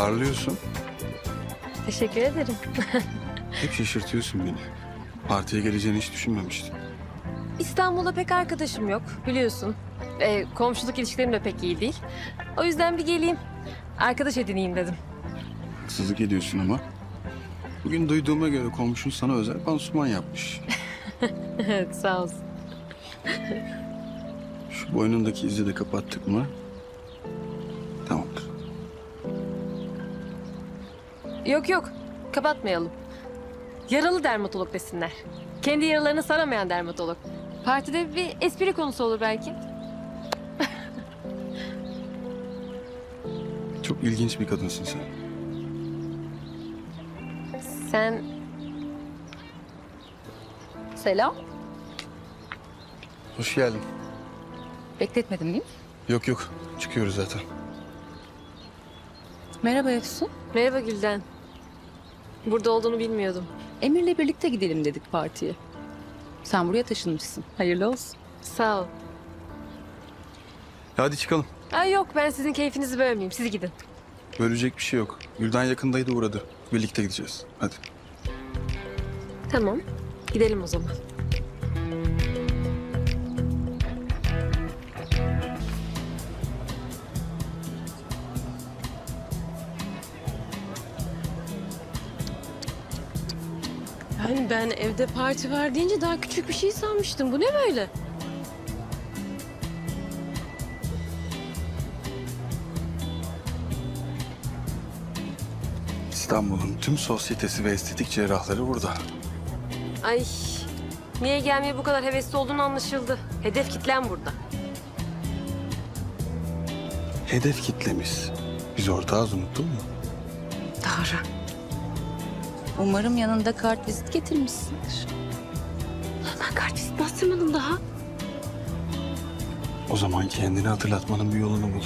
Parlıyorsun. Teşekkür ederim. Hep şaşırtıyorsun beni. Partiye geleceğini hiç düşünmemiştim. İstanbul'da pek arkadaşım yok biliyorsun. Ee, komşuluk ilişkilerim de pek iyi değil. O yüzden bir geleyim. Arkadaş edineyim dedim. Haksızlık ediyorsun ama. Bugün duyduğuma göre komşun sana özel pansuman yapmış. evet sağ olsun. Şu boynundaki izi de kapattık mı? Yok yok kapatmayalım. Yaralı dermatolog desinler. Kendi yaralarını saramayan dermatolog. Partide bir espri konusu olur belki. Çok ilginç bir kadınsın sen. Sen Selam. Hoş geldin. Bekletmedim değil mi? Yok yok. Çıkıyoruz zaten. Merhaba Efsun. Merhaba Gülden. Burada olduğunu bilmiyordum. Emir'le birlikte gidelim dedik partiye. Sen buraya taşınmışsın. Hayırlı olsun. Sağ ol. Hadi çıkalım. Ay yok ben sizin keyfinizi bölmeyeyim. Siz gidin. Bölecek bir şey yok. Gülden yakındaydı uğradı. Birlikte gideceğiz. Hadi. Tamam. Gidelim o zaman. Evde parti var deyince daha küçük bir şey sanmıştım. Bu ne böyle? İstanbul'un tüm sosyetesi ve estetik cerrahları burada. Ay niye gelmeye bu kadar hevesli olduğunu anlaşıldı. Hedef kitlen burada. Hedef kitlemiz. Biz ortağız unuttun mu? Doğru. Umarım yanında kart vizit getirmişsindir. Ben kartvizit bastırmadım daha. O zaman kendini hatırlatmanın bir yolunu bul.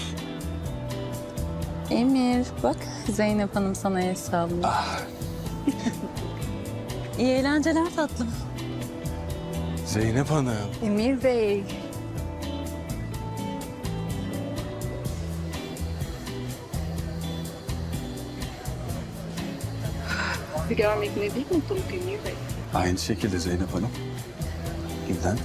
Emir bak Zeynep Hanım sana el sallıyor. Ah, İyi eğlenceler tatlım. Zeynep Hanım. Emir Bey. Bir görmek ne büyük mutluluk Emir Bey. Aynı şekilde Zeynep Hanım. Gülden.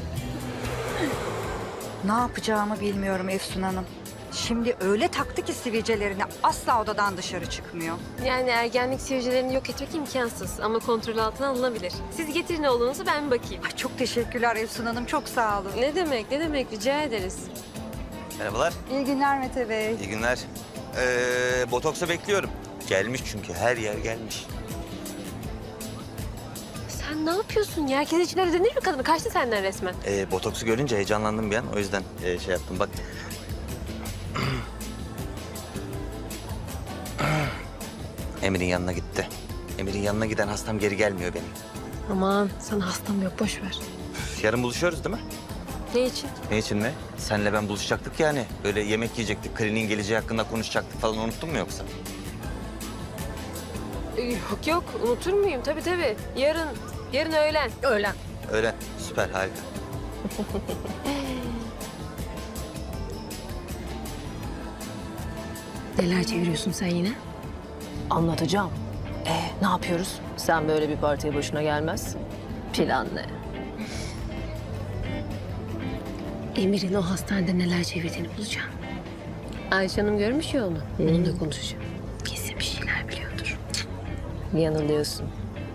Ne yapacağımı bilmiyorum Efsun Hanım. Şimdi öyle taktı ki sivilcelerini asla odadan dışarı çıkmıyor. Yani ergenlik sivilcelerini yok etmek imkansız ama kontrol altına alınabilir. Siz getirin oğlunuzu ben bakayım. Ay çok teşekkürler Efsun Hanım, çok sağ olun. Ne demek ne demek rica ederiz. Merhabalar, İyi günler Mete Bey. iyi günler. Ee, botoksa bekliyorum. Gelmiş çünkü, her yer gelmiş. Sen ne yapıyorsun ya? Herkes için öyle denir mi kadın? Kaçtı senden resmen. Ee, botoksu görünce heyecanlandım bir an, o yüzden e, şey yaptım. Bak. Emir'in yanına gitti. Emir'in yanına giden hastam geri gelmiyor benim. Aman sana hastam yok boş ver. Üf, Yarın buluşuyoruz değil mi? Ne için? Ne için mi? Senle ben buluşacaktık yani. Böyle yemek yiyecektik, kliniğin geleceği hakkında konuşacaktık falan unuttun mu yoksa? Yok yok unutur muyum? Tabii tabii. Yarın, yarın öğlen. Öğlen. Öyle, süper, harika. Neler çeviriyorsun sen yine? Anlatacağım. E ne yapıyoruz? Sen böyle bir partiye başına gelmezsin. Plan ne? Emir'in o hastanede neler çevirdiğini bulacağım. Ayşe Hanım görmüş ya onu. Onunla konuşacağım. Kesin bir şeyler biliyordur. Yanılıyorsun.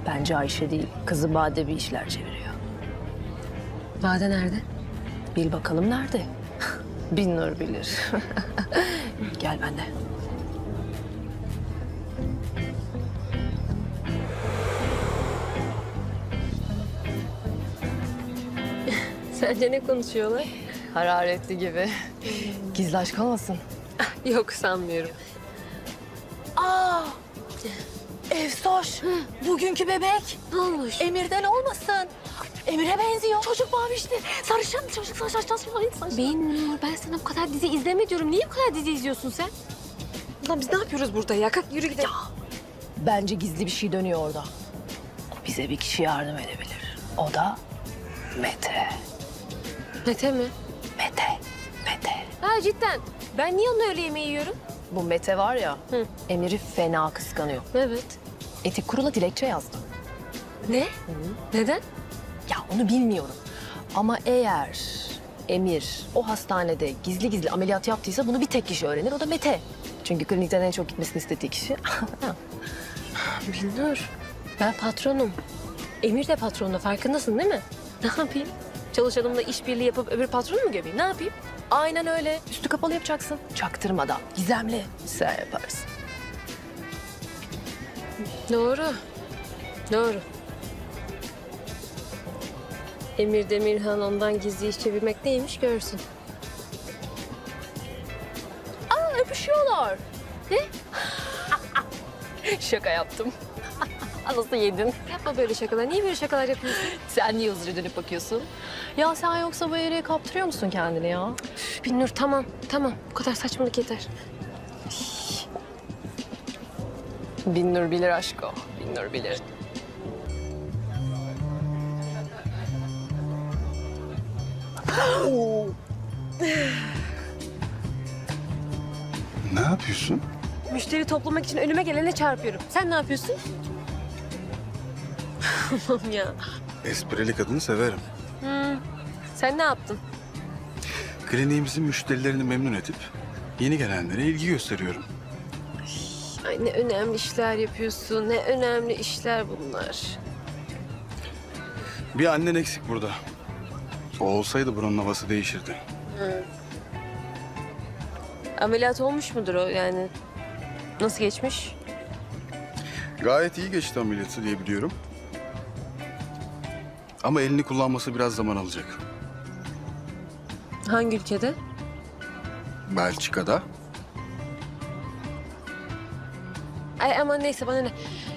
Bence Ayşe değil, kızı Bade bir işler çeviriyor. Bade nerede? Bil bakalım nerede? Bin nur bilir. Gel bende. Sence ne konuşuyorlar? Hararetli gibi. Gizli aşk olmasın. Yok sanmıyorum. Aa! Efsoş, bugünkü bebek. Ne olmuş? Emir'den olmasın. Emir'e benziyor. Çocuk mavişti. Sarışın çocuk saç saç saç saç. Beyin Nur, ben sana bu kadar dizi izleme diyorum. Niye bu kadar dizi izliyorsun sen? Ulan biz ne yapıyoruz burada ya? Kalk yürü gidelim. Bence gizli bir şey dönüyor orada. Bize bir kişi yardım edebilir. O da Mete. Mete mi? Mete. Mete. Ha cidden. Ben niye onunla öğle yemeği yiyorum? Bu Mete var ya, Hı. Emir'i fena kıskanıyor. Evet. Etik kurula dilekçe yazdı. Ne? Neden? Ya onu bilmiyorum. Ama eğer Emir o hastanede gizli gizli ameliyat yaptıysa bunu bir tek kişi öğrenir. O da Mete. Çünkü klinikten en çok gitmesini istediği kişi. Bilnur. Ben patronum. Emir de patronda farkındasın değil mi? Ne yapayım? Çalışanımla işbirliği yapıp öbür patronu mu gömeyim? Ne yapayım? Aynen öyle. Üstü kapalı yapacaksın. Çaktırmadan. Gizemli. Sen yaparsın. Doğru. Doğru. Emir Demirhan ondan gizli iş çevirmek neymiş görsün. Aa öpüşüyorlar. Ne? Şaka yaptım. Nasıl yedin? Yapma böyle şakalar. Niye böyle şakalar yapıyorsun? Sen niye hızlıca dönüp bakıyorsun? Ya sen yoksa bu yere kaptırıyor musun kendini ya? Binnur tamam tamam. Bu kadar saçmalık yeter. Binnur bilir aşko. Binnur bilir. Ne yapıyorsun? Müşteri toplamak için önüme gelene çarpıyorum. Sen ne yapıyorsun? Allah'ım ya. Esprili kadını severim. Sen ne yaptın? Kliniğimizin müşterilerini memnun edip yeni gelenlere ilgi gösteriyorum. Ay ne önemli işler yapıyorsun. Ne önemli işler bunlar. Bir annen eksik burada. O olsaydı buranın havası değişirdi. Ameliyat olmuş mudur o yani? Nasıl geçmiş? Gayet iyi geçti ameliyatı diye biliyorum. Ama elini kullanması biraz zaman alacak. Hangi ülkede? Belçika'da. Ay aman neyse bana ne.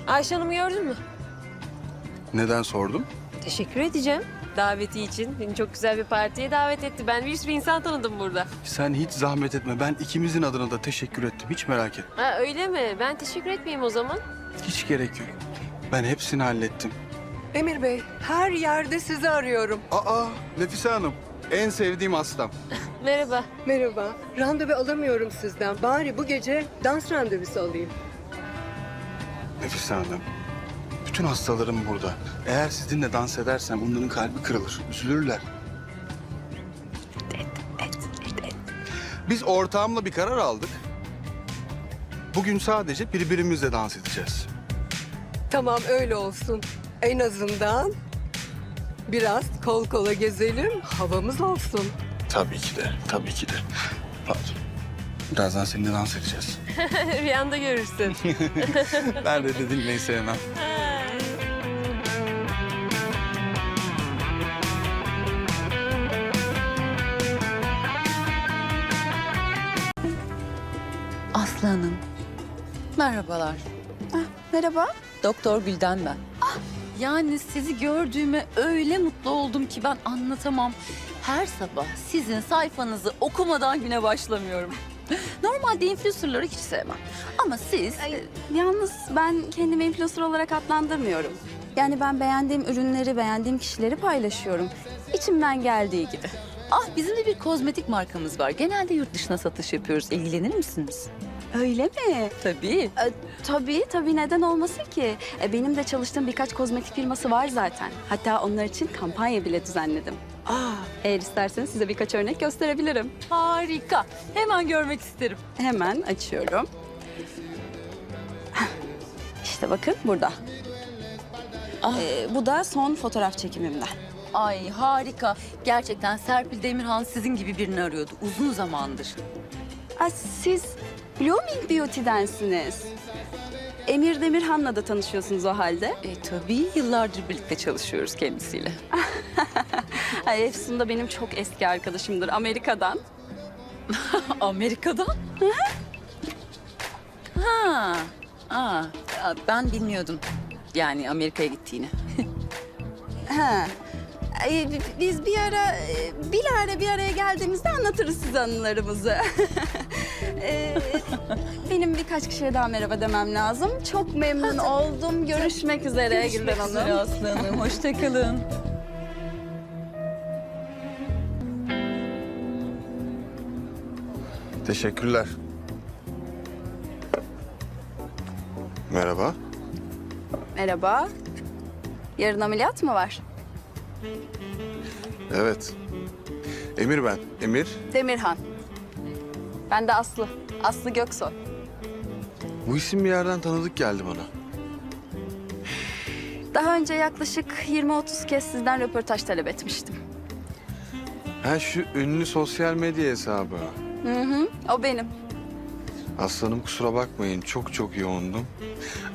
Ayşe Hanım'ı gördün mü? Neden sordum? Teşekkür edeceğim. Daveti için. Beni çok güzel bir partiye davet etti. Ben bir sürü insan tanıdım burada. Sen hiç zahmet etme. Ben ikimizin adına da teşekkür ettim. Hiç merak etme. Ha öyle mi? Ben teşekkür etmeyeyim o zaman. Hiç gerek yok. Ben hepsini hallettim. Emir Bey, her yerde sizi arıyorum. Aa, Nefise Hanım. En sevdiğim hastam. Merhaba. Merhaba, randevu alamıyorum sizden. Bari bu gece dans randevusu alayım. Nefise Hanım. Bütün hastalarım burada. Eğer sizinle dans edersem onların kalbi kırılır. Üzülürler. Biz ortağımla bir karar aldık. Bugün sadece birbirimizle dans edeceğiz. Tamam, öyle olsun. En azından biraz kol kola gezelim, havamız olsun. Tabii ki de, tabii ki de. Pardon. Birazdan seninle dans edeceğiz. Rüyanda görürsün. Nerede de dinleyi sevmem. Aslı Hanım. Merhabalar. Merhaba. Doktor Gülden ben. Yani sizi gördüğüme öyle mutlu oldum ki ben anlatamam. Her sabah sizin sayfanızı okumadan güne başlamıyorum. Normalde influencerları hiç sevmem. Ama siz... Ay, yalnız ben kendimi influencer olarak adlandırmıyorum. Yani ben beğendiğim ürünleri, beğendiğim kişileri paylaşıyorum. İçimden geldiği gibi. Ah bizim de bir kozmetik markamız var. Genelde yurt dışına satış yapıyoruz. İlgilenir misiniz? Öyle mi? Tabii. E, tabii, tabii neden olmasın ki? E, benim de çalıştığım birkaç kozmetik firması var zaten. Hatta onlar için kampanya bile düzenledim. Aa, Eğer isterseniz size birkaç örnek gösterebilirim. harika. Hemen görmek isterim. Hemen açıyorum. İşte bakın burada. Ah. E, bu da son fotoğraf çekimimden. Ay harika. Gerçekten Serpil Demirhan sizin gibi birini arıyordu uzun zamandır. Aa, siz Blooming Beauty'densiniz. Emir Demirhan'la da tanışıyorsunuz o halde. E tabii yıllardır birlikte çalışıyoruz kendisiyle. Ay, Efsun da benim çok eski arkadaşımdır Amerika'dan. Amerika'dan? ha. Aa, ben bilmiyordum. Yani Amerika'ya gittiğini. Ha. Ay, Biz bir ara e, Bilal'le bir araya geldiğimizde anlatırız size anılarımızı. Ee, Benim birkaç kişiye daha merhaba demem lazım. Çok memnun oldum. Görüşmek üzere Gülden Görüşmek üzere Hanım. Aslı Hanım. Hoşçakalın. Teşekkürler. Merhaba. Merhaba. Yarın ameliyat mı var? Evet. Emir ben. Emir. Demirhan. Ben de Aslı. Aslı Göksoy. Bu isim bir yerden tanıdık geldi bana. Daha önce yaklaşık 20-30 kez sizden röportaj talep etmiştim. Ha şu ünlü sosyal medya hesabı. Hı hı, o benim. Aslanım kusura bakmayın çok çok yoğundum.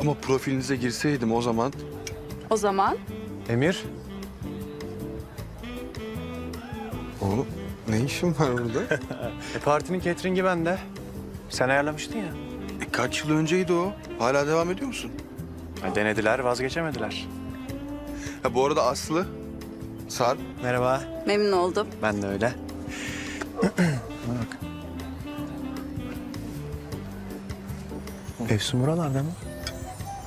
Ama profilinize girseydim o zaman O zaman Emir, ne işin var burada? e, partinin catering'i bende. Sen ayarlamıştın ya. E, kaç yıl önceydi o? Hala devam ediyor musun? Ha, denediler, vazgeçemediler. Ha bu arada Aslı, Sarp. Merhaba. memnun oldum. Ben de öyle. Bana bak. Efsun buralarda mı?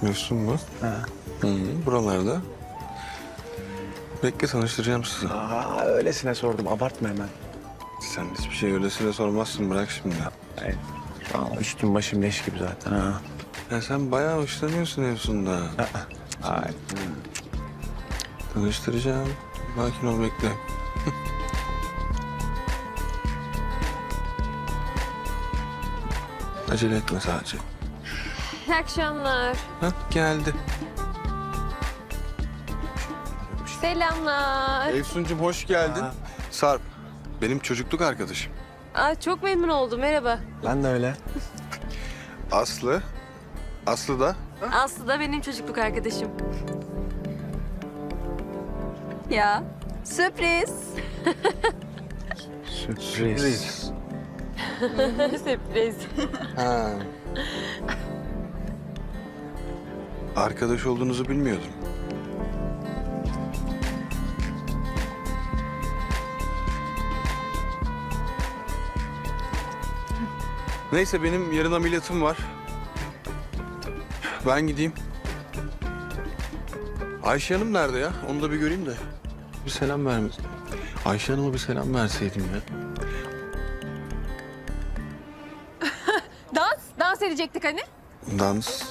Müslüm mü? Ha. Hı hı, buralarda. Bekle tanıştıracağım sizi. Aa, öylesine sordum. Abartma hemen. Sen hiçbir şey öylesine sormazsın bırak şimdi. Ay, aa, üstüm başım leş gibi zaten ha. Ya sen bayağı hoşlanıyorsun Efsun'da. Ay. Tanıştıracağım. Sakin ol bekle. Acele etme sadece. İyi akşamlar. Ha geldi. Selamlar. Efsun'cum hoş geldin. Sarp, benim çocukluk arkadaşım. Aa, çok memnun oldum. Merhaba. Ben de öyle. Aslı. Aslı da. Aslı da benim çocukluk arkadaşım. Ya sürpriz. Sürpriz. Sürpriz. Ha. Arkadaş olduğunuzu bilmiyordum. Neyse benim yarın ameliyatım var. Ben gideyim. Ayşe Hanım nerede ya? Onu da bir göreyim de. Bir selam vermez. Ayşe Hanım'a bir selam verseydim ya. Dans, dans edecektik hani. Dans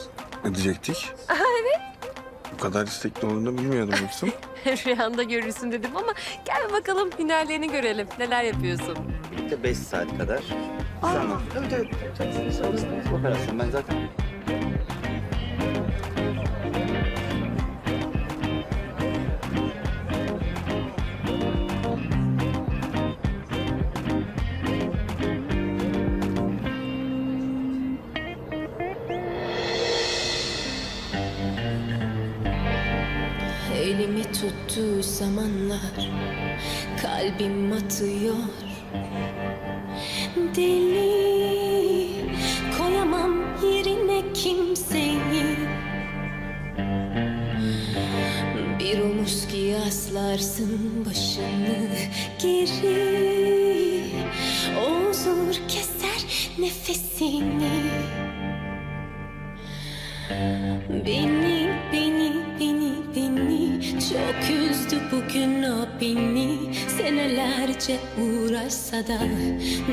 edecektik. evet. Bu kadar istekli olduğunu bilmiyordum Efsun. Rüyanda görürsün dedim ama gel bakalım hünerlerini görelim. Neler yapıyorsun? İşte beş saat kadar. Evet evet. Sonrası operasyon ben zaten. Elimi tuttuğu zamanlar kalbim atıyor Deli Beni, beni, beni, beni. Çok üzdü bugün o beni. Senelerce uğraşsa da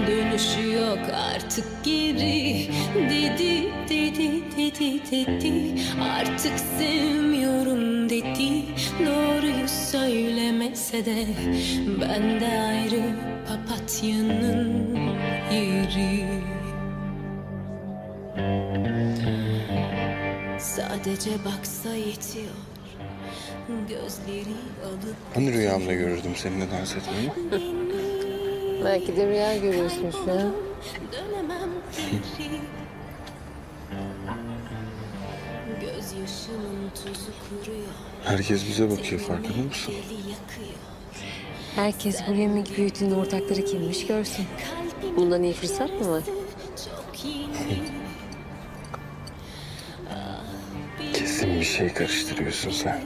Dönüşü yok artık geri. Dedi, dedi, dedi, dedi. Artık sevmiyorum dedi. Doğruyu söylemese de Ben de ayrı papatyanın yeri Sadece baksa yetiyor Gözleri alıp Hani rüyamda görürdüm seninle dans etmeyi? Belki de rüya görüyorsun şu an. Dönemem geri Gözyaşımın tuzu kuruyor Herkes bize bakıyor farkında mısın? Herkes bu yemek büyütünün ortakları kimmiş görsün. Bundan iyi fırsat mı var? bir şey karıştırıyorsun sen.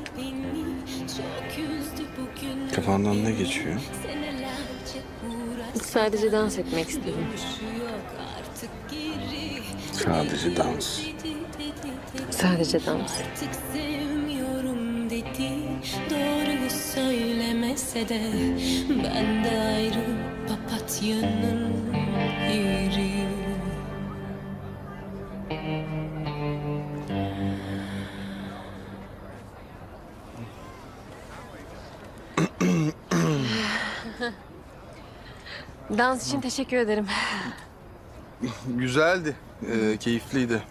Kafandan ne geçiyor? Sadece dans etmek istedim. Sadece dans. Sadece dans. Artık sevmiyorum dedi Doğruyu söylemese de Ben de ayrı papatyanın yeri Dans için teşekkür ederim. Güzeldi, ee, keyifliydi.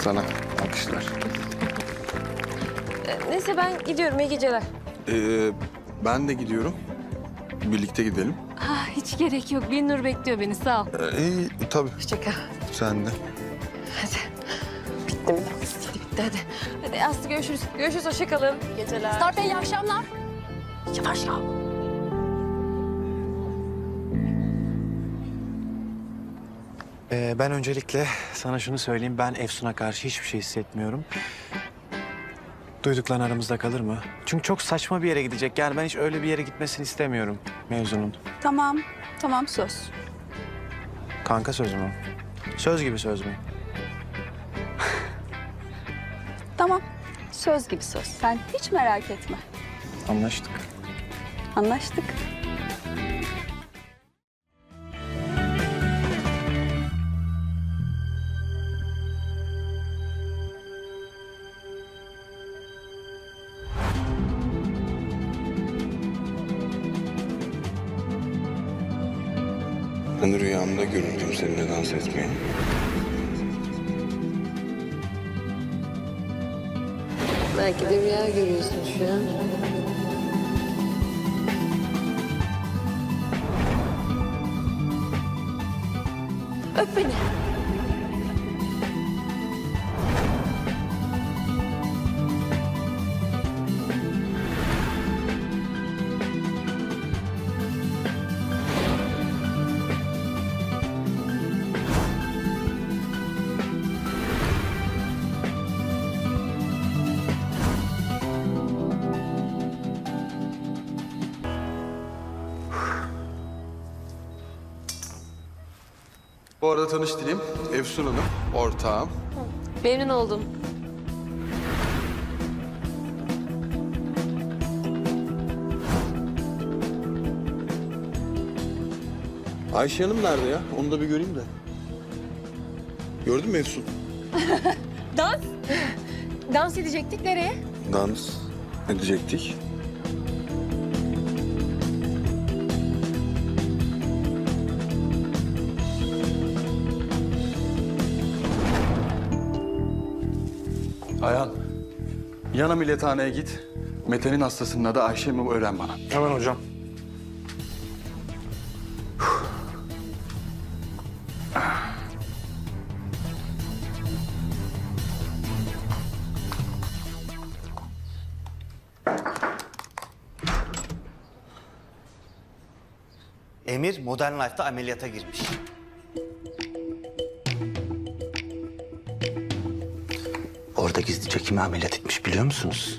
Sana alkışlar. Neyse ben gidiyorum. İyi geceler. Ee, ben de gidiyorum. Birlikte gidelim. Hiç gerek yok. Bir Nur bekliyor beni. Sağ ol. Ee, iyi, tabii. Hoşça kal. Sen de. Hadi. Bitti mi? Hadi bitti hadi. Hadi Aslı görüşürüz. Görüşürüz. Hoşça kalın. İyi geceler. Sarp Bey iyi akşamlar. Yavaş ya. Ee, ben öncelikle sana şunu söyleyeyim. Ben Efsun'a karşı hiçbir şey hissetmiyorum. Duydukların aramızda kalır mı? Çünkü çok saçma bir yere gidecek. Yani ben hiç öyle bir yere gitmesini istemiyorum mevzunun. Tamam, tamam söz. Kanka söz mü? Söz gibi söz mü? Tamam, söz gibi söz. Sen hiç merak etme. Anlaştık. Anlaştık. Seninle dans etmeyi. Belki de rüya görüyorsun şu an. Öp beni. Bu arada tanıştırayım. Efsun Hanım, ortağım. Memnun oldum. Ayşe Hanım nerede ya? Onu da bir göreyim de. Gördün mü Efsun? Dans. Dans edecektik nereye? Dans edecektik. Ayhan, yan ameliyathaneye git. Mete'nin hastasının adı Ayşe mi öğren bana. Hemen hocam. Emir Modern Life'da ameliyata girmiş. Gizlice kimi ameliyat etmiş biliyor musunuz?